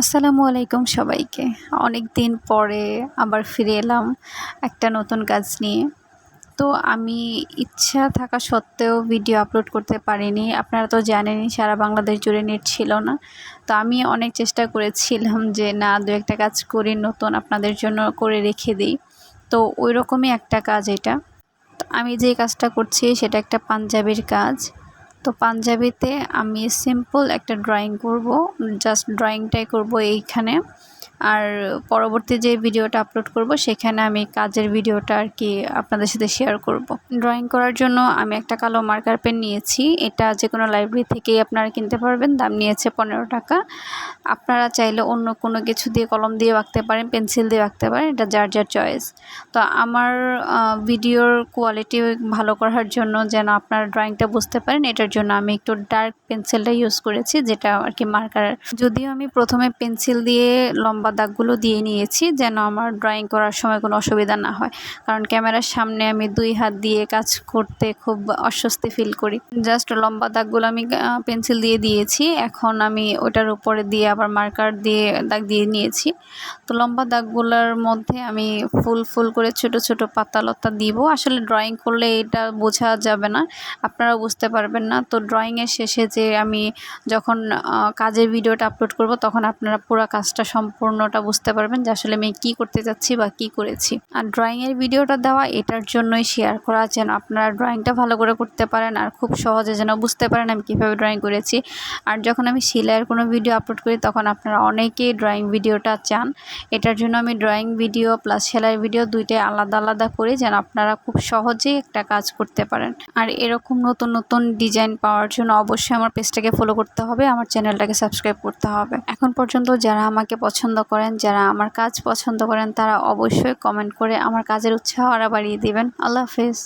আসসালামু আলাইকুম সবাইকে। অনেক দিন পরে আবার ফিরে এলাম একটা নতুন কাজ নিয়ে। তো আমি ইচ্ছা থাকা সত্ত্বেও ভিডিও আপলোড করতে পারিনি। আপনারা তো জানেনই সারা বাংলাদেশ জুড়ে নেট ছিল না। তো আমি অনেক চেষ্টা করেছিলাম যে, না, দু একটা কাজ করি, নতুন আপনাদের জন্য করে রেখে দিই। তো ওই রকমই একটা কাজ এটা। আমি যে কাজটা করছি সেটা একটা পাঞ্জাবির কাজ। তো পাঞ্জাবিতে আমি সিম্পল একটা ড্রয়িং করব জাস্ট ড্রয়িংটাই করব এইখানে। আর পরবর্তী যে ভিডিওটা আপলোড করব, সেখানে আমি কাজের ভিডিওটা আর কি আপনাদের সাথে শেয়ার করব। ড্রয়িং করার জন্য আমি একটা কালো মার্কার পেন নিয়েছি। এটা যে কোনো লাইব্রেরি থেকেই আপনারা কিনতে পারবেন। দাম নিয়েছে পনেরো টাকা। আপনারা চাইলে অন্য কোনো কিছু দিয়ে কলম দিয়ে আঁকতে পারেন, পেন্সিল দিয়ে আঁকতে পারেন। এটা যার যার চয়েস তো আমার ভিডিওর কোয়ালিটি ভালো করার জন্য যেন আপনারা ড্রয়িংটা বুঝতে পারেন, এটার জন্য আমি একটু ডার্ক পেন্সিলটা ইউজ করেছি, যেটা আর কি মার্কার যদিও আমি প্রথমে পেন্সিল দিয়ে লম্বা লম্বা দাগগুলো দিয়ে নিয়েছি যেন আমার ড্রয়িং করার সময় কোনো অসুবিধা না হয়। কারণ ক্যামেরার সামনে আমি দুই হাত দিয়ে কাজ করতে খুব অস্বস্তি ফিল করি। জাস্ট লম্বা দাগগুলো আমি পেন্সিল দিয়ে দিয়েছি। এখন আমি ওটার উপরে দিয়ে আবার মার্কার দিয়ে দাগ দিয়ে নিয়েছি। তো লম্বা দাগগুলোর মধ্যে আমি ফুল ফুল করে ছোট ছোট পাতা লতা দিব। আসলে ড্রয়িং করলে এটা বোঝা যাবে না আপনারা বুঝতে পারবেন না। তো ড্রয়িংয়ের শেষে যে আমি যখন কাজের ভিডিওটা আপলোড করব, তখন আপনারা পুরো কাজটা সম্পূর্ণ সম্পূর্ণটা বুঝতে পারবেন যে আসলে আমি কী করতে যাচ্ছি বা কী করেছি। আর ড্রয়িংয়ের ভিডিওটা দেওয়া এটার জন্যই শেয়ার করা, যেন আপনারা ড্রয়িংটা ভালো করে করতে পারেন আর খুব সহজে যেন বুঝতে পারেন আমি কীভাবে ড্রয়িং করেছি। আর যখন আমি সেলাইয়ের কোনো ভিডিও আপলোড করি, তখন আপনারা অনেকেই ড্রয়িং ভিডিওটা চান। এটার জন্য আমি ড্রয়িং ভিডিও প্লাস সেলাইয়ের ভিডিও দুইটাই আলাদা আলাদা করি, যেন আপনারা খুব সহজেই একটা কাজ করতে পারেন। আর এরকম নতুন নতুন ডিজাইন পাওয়ার জন্য অবশ্যই আমার পেজটাকে ফলো করতে হবে, আমার চ্যানেলটাকে সাবস্ক্রাইব করতে হবে। এখন পর্যন্ত যারা আমাকে পছন্দ করেন, যারা আমার কাজ পছন্দ করেন, তারা অবশ্যই কমেন্ট করে আমার কাজের উৎসাহ আরও বাড়িয়ে দিবেন। আল্লাহ হাফেজ।